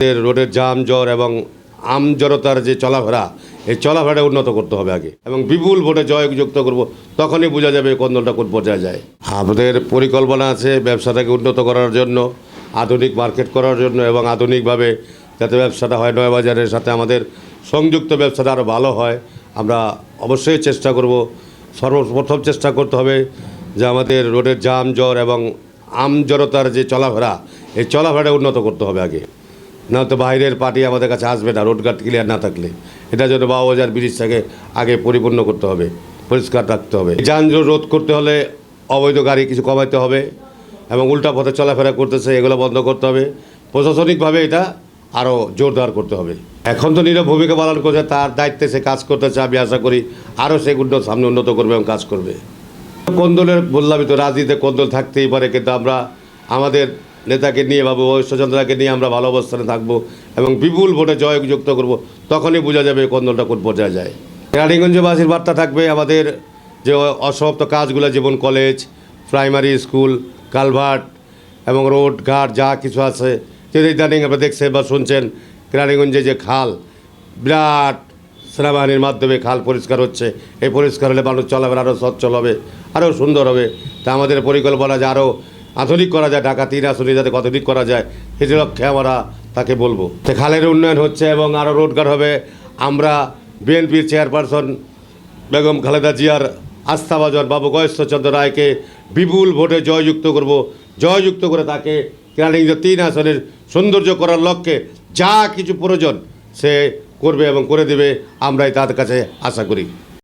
রোডের জাম, জ্বর এবং আম জড়তার যে চলাফেরা, এই চলাফেরা উন্নত করতে হবে আগে। এবং বিপুল ভোটে জয়যুক্ত করব, তখনই বোঝা যাবে কোন দলটা কোন পর্যায়ে যায়। আমাদের পরিকল্পনা আছে ব্যবসাটাকে উন্নত করার জন্য, আধুনিক মার্কেট করার জন্য এবং আধুনিকভাবে যাতে ব্যবসাটা হয় নয় বাজারের সাথে আমাদের সংযুক্ত ব্যবসাটা আরও ভালো হয়, আমরা অবশ্যই চেষ্টা করব। সর্বপ্রথম চেষ্টা করতে হবে যে আমাদের রোডের জাম, জ্বর এবং আম জড়তার যে চলাফেরা, এই চলাফেরা উন্নত করতে হবে আগে। না তো বাইরের পার্টি আমাদের কাছে আসবে না রোড রোডঘাট ক্লিয়ার না থাকলে। এটা জন্য বাবুবাজার ব্রিজটাকে আগে পরিপূর্ণ করতে হবে, পরিষ্কার রাখতে হবে। যানজট রোধ করতে হলে অবৈধ গাড়ি কিছু কমাইতে হবে এবং উল্টা পথে চলাফেরা করতেছে, এগুলো বন্ধ করতে হবে। প্রশাসনিকভাবে এটা আরও জোরদার করতে হবে। এখন তো নীরব ভূমিকা পালন করছে, তার দায়িত্বে সে কাজ করতেছে, আমি আশা করি আরও সে উন্নত সামনে উন্নত করবে এবং কাজ করবে। কোন্দলের বললামই তো রাজনীতিতে কোন্দল থাকতেই পারে, কিন্তু আমরা আমাদের নেতাকে নিয়ে বাবু ঐশ্বরচন্দ্রাকে নিয়ে আমরা ভালো অবস্থানে থাকব এবং বিপুল ভোটে জয়যুক্ত করব, তখনই বোঝা যাবে কোন্দলটা কোন পর্যায়ে যায়। রানীগঞ্জবাসীর বার্তা থাকবে আমাদের যে অসমাপ্ত কাজগুলো, যেমন কলেজ প্রাইমারি স্কুল কালভার্ট এবং রোড ঘাট, যা কিছু আছে। যে ইদানিং আপনারা দেখছেন বা শুনছেন, রানীগঞ্জে যে খাল, বিরাট সেনাবাহিনীর মাধ্যমে খাল পরিষ্কার হচ্ছে। এই পরিষ্কার হলে মানুষ চলাফেরা আরও সচ্ছল হবে আরও সুন্দর হবে। তা আমাদের পরিকল্পনা যে আরও আধুনিক করা যায় ঢাকা তিন আসনে যাতে আধুনিক করা যায়, সেটি লক্ষ্যে আমরা তাকে বলব। খালের উন্নয়ন হচ্ছে এবং আরও রোডগার হবে। আমরা বিএনপির চেয়ারপারসন বেগম খালেদা জিয়ার আস্থাভাজন বাবু গয়েশ্বরচন্দ্র রায়কে বিপুল ভোটে জয়যুক্ত করব। জয়যুক্ত করে তাকে কেরানীগঞ্জ তিন আসনের সৌন্দর্য করার লক্ষ্যে যা কিছু প্রয়োজন সে করবে এবং করে দেবে, আমরাই তার কাছে আশা করি।